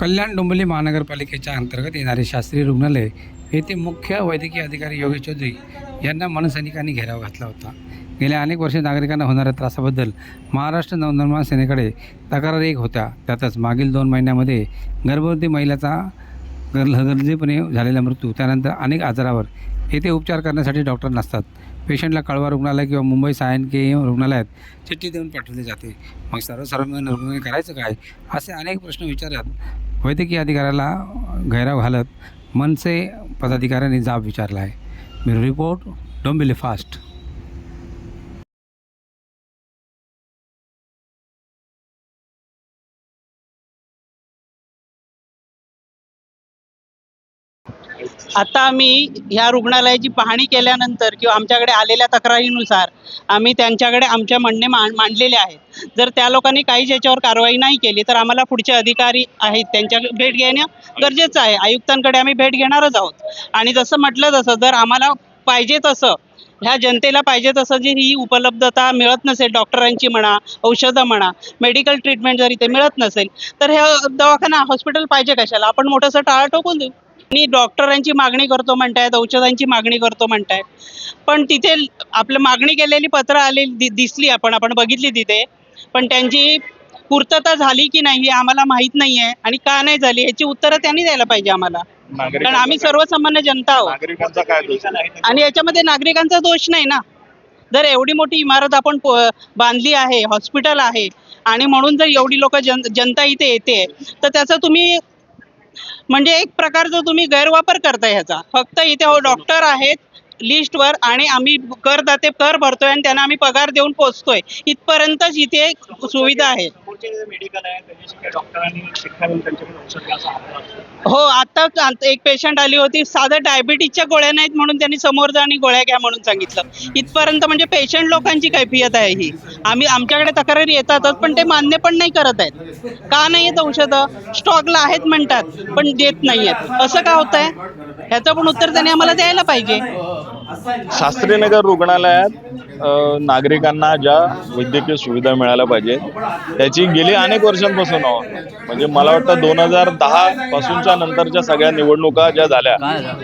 कल्याण डोंबिवली महानगरपालिकेच्या अंतर्गत येणारे शास्त्रीय रुग्णालय येथे मुख्य वैद्यकीय अधिकारी योगेश चौधरी यांना मनसैनिकांनी घेराव घातला होता. गेल्या अनेक वर्षे नागरिकांना होणाऱ्या त्रासाबद्दल महाराष्ट्र नवनिर्माण सेनेकडे तक्रारी एक होत्या. त्यातच मागील दोन महिन्यामध्ये गर्भवती महिलेचा गर गरजेपणे झालेला मृत्यू त्यानंतर अनेक आजारावर येथे उपचार करण्यासाठी डॉक्टर नसतात. पेशंटला कळवा रुग्णालय किंवा मुंबई सायन के एम रुग्णालयात चिठ्ठी देऊन पाठवली जाते. मग सर्वसामान्य रुग्णालय करायचं काय? असे अनेक प्रश्न विचारत वैद्यकीय अधिकाऱ्याला गैराव घालत मनसे पदाधिकाऱ्यांनी जाब विचारला आहे. मी रिपोर्ट डोंबिले फास्ट. आता आम्ही ह्या रुग्णालयाची पाहणी केल्यानंतर किंवा आमच्याकडे आलेल्या तक्रारीनुसार आम्ही त्यांच्याकडे आमच्या म्हणणे मांड मांडलेले आहेत. जर त्या लोकांनी काहीच याच्यावर कारवाई नाही केली तर आम्हाला पुढचे अधिकारी आहेत त्यांच्या भेट घेणं गरजेचं आहे. आयुक्तांकडे आम्ही भेट घेणारच आहोत. आणि जसं म्हटलं तसं जर आम्हाला पाहिजे तसं ह्या जनतेला पाहिजे तसं जी ही उपलब्धता मिळत नसेल डॉक्टरांची म्हणा औषधं म्हणा मेडिकल ट्रीटमेंट जर इथे मिळत नसेल तर हे दवाखाना हॉस्पिटल पाहिजे कशाला? आपण मोठंसं टाळा ठोकून देऊ. आणि डॉक्टरांची मागणी करतो म्हणतायत औषधांची मागणी करतो म्हणतायत. पण तिथे आपलं मागणी केलेली पत्र आलेली दिसली आपण आपण बघितली तिथे. पण त्यांची पूर्तता झाली की नाही हे आम्हाला माहीत नाही आहे आणि का नाही झाली याची उत्तरं त्यांनी द्यायला पाहिजे आम्हाला. कारण आम्ही सर्वसामान्य जनता आहोत. आणि याच्यामध्ये नागरिकांचा दोष नाही ना. जर एवढी मोठी इमारत आपण बांधली आहे हॉस्पिटल आहे आणि म्हणून जर एवढी लोक जन जनता इथे येते तर त्याचा तुम्ही म्हणजे एक प्रकारचा तुम्ही गैरवापर करताय ह्याचा. फक्त इथे हो डॉक्टर आहेत लिस्टवर आणि आम्ही करदाते कर भरतोय आणि त्यांना आम्ही पगार देऊन पोचतोय. इथपर्यंतच इथे सुविधा आहे. हो आत- एक पेशंट आली होती साधं डायबिटीजच्या गोळ्या नाहीत म्हणून त्यांनी समोर जा आणि गोळ्या घ्या म्हणून सांगितलं. इथपर्यंत म्हणजे पेशंट लोकांची कैफियत आहे ही. आम्ही आमच्याकडे तक्रारी येतातच पण ते मान्य पण नाही करत आहेत. का नाही औषधं? स्टॉकला आहेत म्हणतात पण देत नाही आहेत असं का होत आहे ह्याचं पण उत्तर त्यांनी आम्हाला द्यायला पाहिजे. शास्त्रीनगर रुग्णालयात नागरिकांना ज्या वैद्यकीय सुविधा मिळाल्या पाहिजे त्याची गेली अनेक वर्षांपासून म्हणजे मला वाटतं दोन हजार दहा पासूनच्या नंतरच्या सगळ्या निवडणुका ज्या झाल्या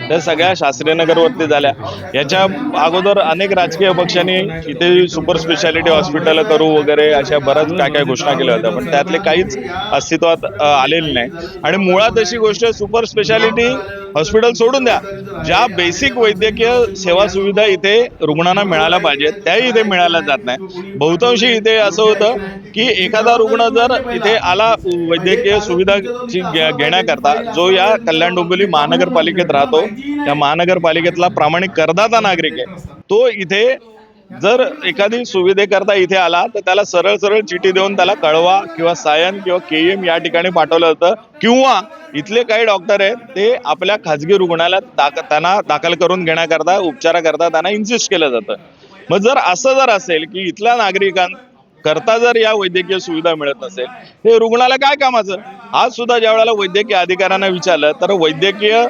त्या सगळ्या शास्त्रीनगरवरती झाल्या. याच्या अगोदर अनेक राजकीय पक्षांनी इथे सुपर स्पेशालिटी हॉस्पिटल करू वगैरे अशा बऱ्याच काय काय घोषणा केल्या होत्या पण त्यातले काहीच अस्तित्वात आलेले नाही. आणि मुळात अशी गोष्ट सुपर स्पेशालिटी हॉस्पिटल सोडून द्या. ज्या बेसिक वैद्यकीय सेवा सुविधा इथे रुग्णांना मिळायला पाहिजेत त्याही इथे मिळाल्या जात नाही. बहुतांशी इथे असं होतं की एखादा रुग्ण जर इथे आला वैद्यकीय सुविधाची घे- घेण्याकरता जो या कल्याण डोंबिवली महानगरपालिकेत राहतो त्या महानगरपालिकेतला प्रामाणिक करदाता नागरिक आहे तो इथे जर एखादी सुविधेकरता इथे आला तर त्याला सरळ सरळ चिठी देऊन त्याला कळवा किंवा सायन किंवा के एम या ठिकाणी पाठवलं जातं. किंवा इथले काही डॉक्टर आहेत ते आपल्या खाजगी रुग्णालयात दाख त्यांना दाखल करून घेण्याकरता उपचाराकरता त्यांना इन्सिस्ट केलं जातं. मग जर असं जर असेल की इथल्या नागरिकां करता जर या वैद्यकीय सुविधा मिळत नसेल हे रुग्णालय काय कामाचं? आज सुद्धा ज्या वेळेला वैद्यकीय अधिकाऱ्यांना विचारलं तर वैद्यकीय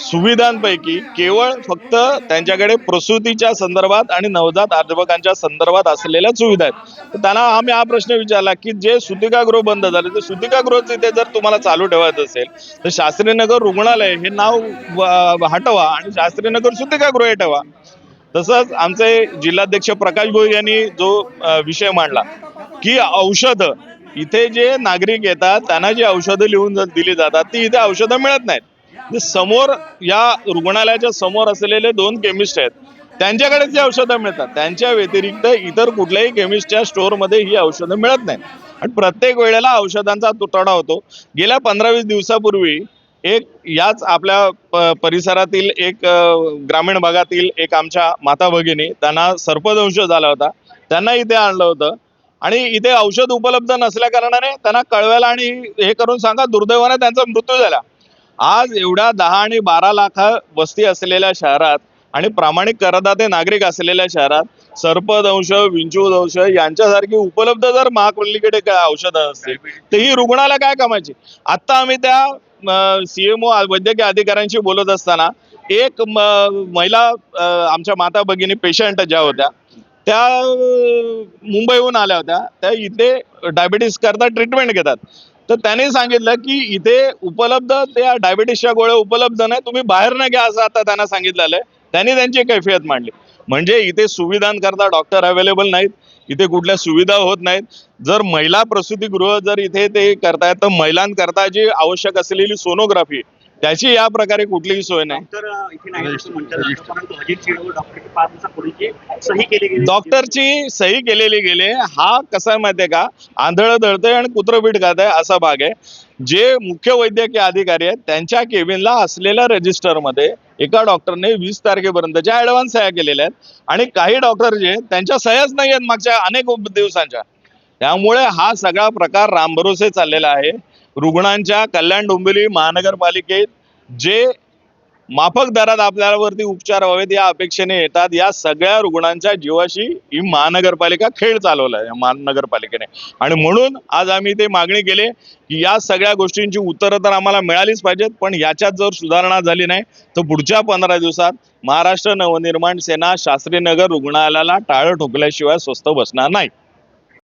सुविधांपैकी केवळ फक्त त्यांच्याकडे प्रसूतीच्या संदर्भात आणि नवजात अर्भकांच्या संदर्भात असलेल्या सुविधा आहेत. तर त्यांना आम्ही हा प्रश्न विचारला की जे सुतिकागृह बंद झाले ते सुतिकागृह तिथे जर तुम्हाला चालू ठेवायचं असेल तर शास्त्रीनगर रुग्णालय हे नाव हटवा आणि शास्त्रीनगर सुतिकागृह हे ठेवा. तसंच आमचे जिल्हाध्यक्ष प्रकाश भोई यांनी जो विषय मांडला की औषधं इथे जे नागरिक येतात त्यांना जी औषधं लिहून दिली जातात ती इथे औषधं मिळत नाहीत. म्हणजे समोर या रुग्णालयाच्या समोर असलेले दोन केमिस्ट आहेत. त्यांच्याकडे ती औषधं मिळतात. त्यांच्या व्यतिरिक्त इतर कुठल्याही केमिस्टच्या स्टोअरमध्ये ही औषधं मिळत नाही आणि प्रत्येक वेळेला औषधांचा तुटवडा होतो. गेल्या पंधरा वीस दिवसापूर्वी एक याच आपल्या परिसरातील एक ग्रामीण भागातील एक आमच्या माता भगिनी त्यांना सर्पदंश झाला होता. त्यांना इथे आणलं होतं. आणि इथे औषध उपलब्ध नसल्या कारणाने त्यांना कळवायला आणि हे करून सांगा दुर्दैवाने त्यांचा मृत्यू झाला. आज एवढ्या दहा आणि बारा लाख वस्ती असलेल्या शहरात आणि प्रामाणिक करदाते नागरिक असलेल्या शहरात सर्पदंश विंचूदंश यांच्यासारखी उपलब्ध जर महापालिकेकडे काय औषधं असतील तर ही रुग्णाला काय कामाची आत्ता आम्ही त्या सीएमओ वैद्यकीय अधिकाऱ्यांशी बोलत असताना एक महिला आमच्या माता भगिनी पेशंट ज्या होत्या त्या मुंबईहून आल्या होत्या त्या इथे डायबिटीस करता ट्रीटमेंट घेतात. तर त्याने सांगितलं की इथे उपलब्ध त्या डायबिटीसच्या गोळ्या उपलब्ध नाही तुम्ही बाहेर न घ्या असं आता त्यांना सांगितलेलं आहे. त्यांनी त्यांची कैफियत मांडली. म्हणजे इथे सुविधांकरता डॉक्टर अवेलेबल नाहीत इथे कुठल्या सुविधा होत नाहीत. जर महिला प्रसूतीगृह जर इथे ते करतायत तर महिलांकरता जी आवश्यक असलेली सोनोग्राफी त्याची या प्रकारे कुठलीही सोय नाही. डॉक्टरची सही केलेली गेली. हा कसा आहे माहितीये का? आंधळ दळतंय आणि कुत्रपीठ खात आहे असा भाग आहे. जे मुख्य वैद्यकीय अधिकारी आहेत त्यांच्या केबिनला असलेल्या रजिस्टरमध्ये एका डॉक्टरने वीस तारखेपर्यंतच्या ऍडव्हान्स सह्या केलेल्या आहेत. आणि काही डॉक्टर जे त्यांच्या सह्याच नाही आहेत मागच्या अनेक दिवसांच्या. त्यामुळे हा सगळा प्रकार रामभरोसे चाललेला आहे. रुग्णांच्या कल्याण डोंबिवली महानगरपालिकेत जे माफक दरात आपल्यावरती उपचार व्हावेत या अपेक्षेने येतात या सगळ्या रुग्णांच्या जीवाशी ही महानगरपालिका खेळ चालवला आहे या महानगरपालिकेने. आणि म्हणून आज आम्ही ते मागणी केली की या सगळ्या गोष्टींची उत्तरं तर आम्हाला मिळालीच पाहिजेत पण याच्यात जर सुधारणा झाली नाही तर पुढच्या पंधरा दिवसात महाराष्ट्र नवनिर्माण सेना शास्त्रीनगर रुग्णालयाला टाळं ठोकल्याशिवाय स्वस्त बसणार नाही.